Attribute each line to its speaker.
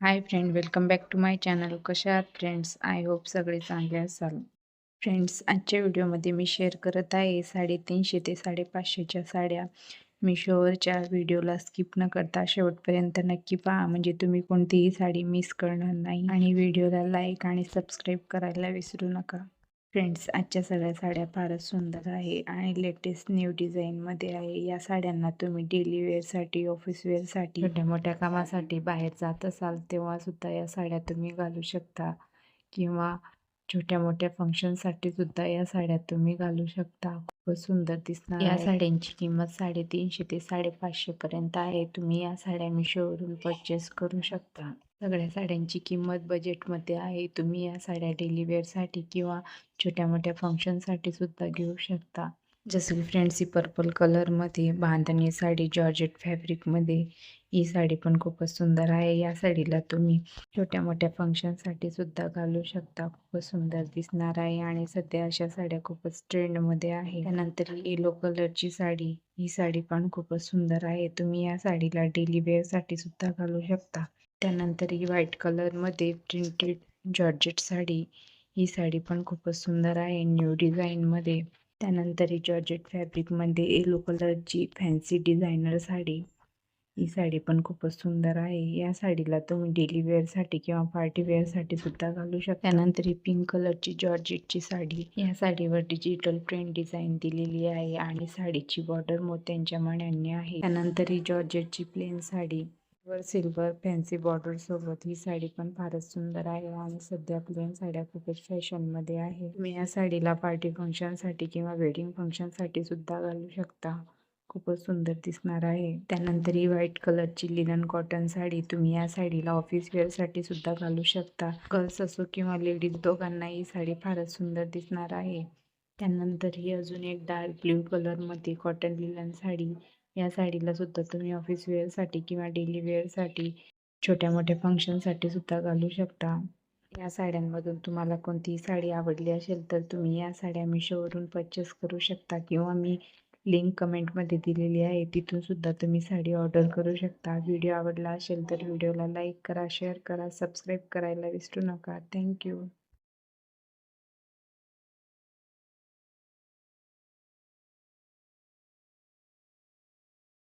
Speaker 1: Hi friend welcome back to my channel कशा आहात friends I hope सगळे चांगले असाल. फ्रेंड्स आजच्या व्हिडिओमध्ये मी शेअर करत आहे साडेतीनशे ते साडेपाचशेच्या साड्या. मिशोवरच्या व्हिडिओला स्किप न करता शेवटपर्यंत नक्की पहा. म्हणजे तुम्ही कोणतीही साडी मिस करणार नाही. आणि व्हिडिओला लाईक आणि सबस्क्राईब करायला विसरू नका. फ्रेंड्स आजच्या सगळ्या साड्या फारच सुंदर आहे आणि लेटेस्ट न्यू डिझाईनमध्ये आहे. या साड्यांना तुम्ही डेली वेअरसाठी ऑफिस वेअरसाठी छोट्या मोठ्या कामासाठी बाहेर जात असाल तेव्हा सुद्धा या साड्या तुम्ही घालू शकता. किंवा छोट्या मोठ्या फंक्शनसाठी सुद्धा या साड्या तुम्ही घालू शकता. खूपच सुंदर दिसणार या साड्यांची किंमत साडेतीनशे ते साडेपाचशे पर्यंत आहे. तुम्ही या साड्या मिशोवरून परचेस करू शकता. सगळ्या साड्यांची किंमत बजेटमध्ये आहे. तुम्ही या साड्या डेली वेअरसाठी किंवा छोट्या मोठ्या फंक्शनसाठी सुद्धा घेऊ शकता. जसं की फ्रेंड्स ही पर्पल कलरमध्ये बांधणी साडी जॉर्जेट फॅब्रिकमध्ये. ही साडी पण खूपच सुंदर आहे. या साडीला तुम्ही छोट्या मोठ्या फंक्शनसाठी सुद्धा घालू शकता. खूपच सुंदर दिसणार आहे आणि सध्या अशा साड्या खूपच ट्रेंडमध्ये आहे त्यानंतर येलो कलरची साडी ही साडी पण खूपच सुंदर आहे. तुम्ही या साडीला डेली वेअरसाठी सुद्धा घालू शकता. त्यानंतर ही व्हाईट कलरमध्ये प्रिंटेड जॉर्जेट साडी ही साडी पण खूपच सुंदर आहे. न्यू डिझाईनमध्ये त्यानंतर ही जॉर्जेट फॅब्रिकमध्ये येलो कलरची फॅन्सी डिझायनर साडी. ही साडी पण खूपच सुंदर आहे. या साडीला तुम्ही डेली वेअरसाठी किंवा पार्टी वेअरसाठी सुद्धा घालू शकता. त्यानंतर ही पिंक कलरची जॉर्जेटची साडी. या साडीवर डिजिटल प्रिंट डिझाईन दिलेली आहे आणि साडीची बॉर्डर मोत्यांच्या मण्यांनी आहे. त्यानंतर ही जॉर्जेटची प्लेन साडी. वर सिल्वर फॅन्सी बॉर्डर सोबत ही साडी पण फारच सुंदर आहे आणि सध्या प्लेन साड्या खूपच फॅशनमध्ये आहे. तुम्ही या साडीला पार्टी फंक्शनसाठी किंवा वेडिंग फंक्शनसाठी सुद्धा घालू शकता. खूपच सुंदर दिसणार आहे. त्यानंतर ही व्हाईट कलरची लिनन कॉटन साडी तुम्ही या साडीला ऑफिस वेअरसाठी सुद्धा घालू शकता. गर्ल्स असो किंवा लेडीज दोघांना ही साडी फारच सुंदर दिसणार आहे. त्यानंतर ही अजून एक डार्क ब्ल्यू कलरमध्ये कॉटन लिलन साडी या साडीला सुद्धा तुम्ही ऑफिस वेअरसाठी किंवा डेली वेअरसाठी छोट्या मोठ्या फंक्शनसाठी सुद्धा घालू शकता. या साड्यांमधून तुम्हाला कोणतीही साडी आवडली असेल तर तुम्ही या साड्या मिशोवरून परचेस करू शकता किंवा मी लिंक कमेंटमध्ये दिलेली आहे तिथून सुद्धा तुम्ही साडी ऑर्डर करू शकता. व्हिडिओ आवडला असेल तर व्हिडिओला लाईक करा शेअर करा सबस्क्राईब करायला विसरू नका. थँक्यू